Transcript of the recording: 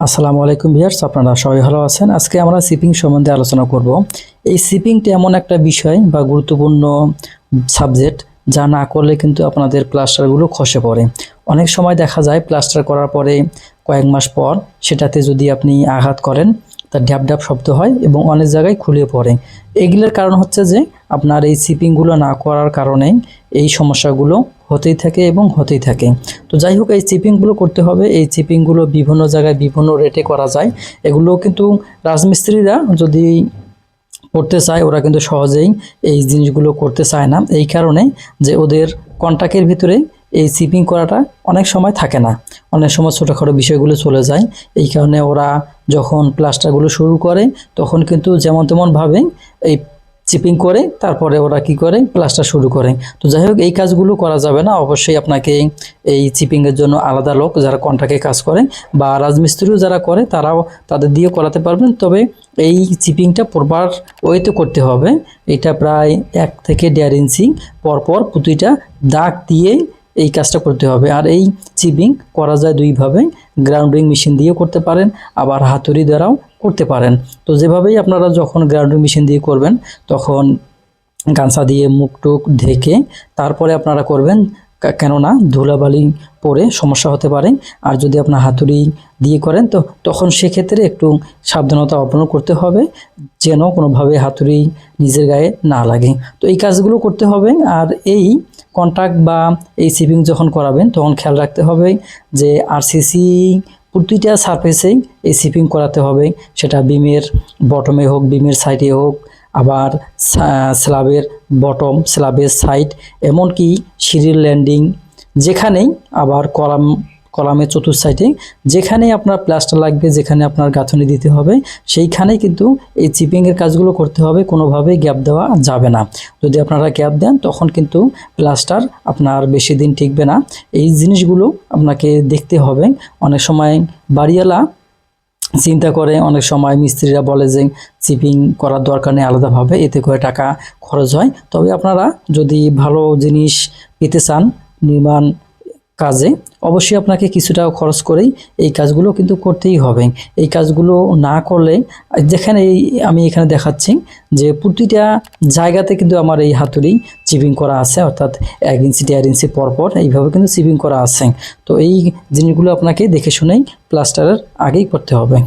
আসসালামু আলাইকুম ভিয়ার্স আপনারা সবাই ভালো আছেন? আজকে আমরা সিপিং সম্বন্ধে আলোচনা করব। এই সিপিংটা এমন একটা বিষয় বা গুরুত্বপূর্ণ সাবজেক্ট যা না করলে কিন্তু আপনাদের প্লাস্টারগুলো খসে পড়ে। অনেক সময় দেখা যায় প্লাস্টার করার পরে কয়েক মাস পর সেটাতে যদি আপনি আঘাত করেন, তার ড্যাপ ড্যাপ শব্দ হয় এবং অনেক জায়গায় খুলে পড়ে। এগুলোর কারণ হচ্ছে যে আপনার এই সিপিংগুলো না করার কারণে এই সমস্যাগুলো হতেই থাকে এবং হতেই থাকে। তো যাই হোক, এই চিপিংগুলো করতে হবে। এই চিপিংগুলো বিভিন্ন জায়গায় বিভিন্ন রেটে করা যায়। এগুলো কিন্তু রাজমিস্ত্রিরা যদি করতে চায়, ওরা কিন্তু সহজেই এই জিনিসগুলো করতে চায় না। এই কারণে যে ওদের কন্ট্যাক্টের ভিতরে এই চিপিং করাটা অনেক সময় থাকে না। অনেক সময় ছোটোখাটো বিষয়গুলো চলে যায়। এই কারণে ওরা যখন প্লাস্টারগুলো শুরু করে, তখন কিন্তু যেমন তেমনভাবে এই চিপিং করে, তারপরে ওরা কি করে? প্লাস্টার শুরু করে। তো যাই হোক, এই কাজগুলো করা যাবে না। অবশ্যই আপনাকে এই চিপিংয়ের জন্য আলাদা লোক যারা কন্ট্রাক্টে কাজ করে বা রাজমিস্ত্রিও যারা করে, তারাও তাদের দিয়ে করাতে পারবেন। তবে এই চিপিংটা প্রপার ওয়েতে করতে হবে। এটা প্রায় এক থেকে দেড় ইঞ্চি পরপর প্রতিটা দাগ দিয়ে এই কাজটা করতে হবে। আর এই চিপিং করা যায় দুইভাবে। গ্রাউন্ডিং মেশিন দিয়েও করতে পারেন, আবার হাতুড়ি দ্বারাও করতে পারেন। তো যেভাবেই আপনারা যখন গ্রাউন্ডিং মেশিন দিয়ে করবেন, তখন গামছা দিয়ে মুখ টুক ঢেকে তারপরে আপনারা করবেন কেননা ধুলাবালি পরে সমস্যা হতে পারে। আর যদি আপনার হাতুড়ি দিয়ে করেন, তো তখন সেক্ষেত্রে একটু সাবধানতা অবলম্বন করতে হবে, যেন কোনোভাবে হাতুড়ি নিজের গায়ে না লাগে। তো এই কাজগুলো করতে হবে। আর এই কন্ট্যাক্ট বা এই সিপিং যখন করাবেন, তখন খেয়াল রাখতে হবে যে আরসিসি প্রতিটা সারফেসেই এই সিপিং করাতে হবে। সেটা বিমের বটমে হোক, বিমের সাইডে হোক আবার স্ল্যাবের বটম স্ল্যাবের সাইড এমনকি সিঁড়ির ল্যান্ডিং যেখানেই আবার কলাম, কলামের চতুর্থ সাইডে যেখানে আপনার প্লাস্টার লাগবে, যেখানে আপনার গাঁথনি দিতে হবে, সেইখানেই কিন্তু এই চিপিংয়ের কাজগুলো করতে হবে, কোনোভাবেই গ্যাপ দেওয়া যাবে না। যদি আপনারা গ্যাপ দেন, তখন কিন্তু প্লাস্টার আপনার বেশি দিন টিকবে না। এই জিনিসগুলো আপনাকে দেখতে হবে। অনেক সময় বাড়িওয়ালা চিন্তা করে অনেক সময় মিস্ত্রিরা বলে যে চিপিং করার দরকার নেই, আলাদাভাবে এতে করে টাকা খরচ হয়। তবে আপনারা যদি ভালো জিনিস পেতে চান নির্মাণ কাজে অবশ্যই আপনাকে কিছু টাকা খরচ করেই এই কাজগুলো কিন্তু করতেই হবে। এই কাজগুলো না করলে যেখানে এই আমি এখানে দেখাচ্ছি যে প্রতিটা জায়গাতে কিন্তু আমার এই হাতুড়ি চিপিং করা আছে, অর্থাৎ এক ইঞ্চি, দেড় ইঞ্চি পরপর এইভাবে কিন্তু চিপিং করা আছে। তো এই জিনিসগুলো আপনাকে দেখে শুনেই প্লাস্টারের আগেই করতে হবে।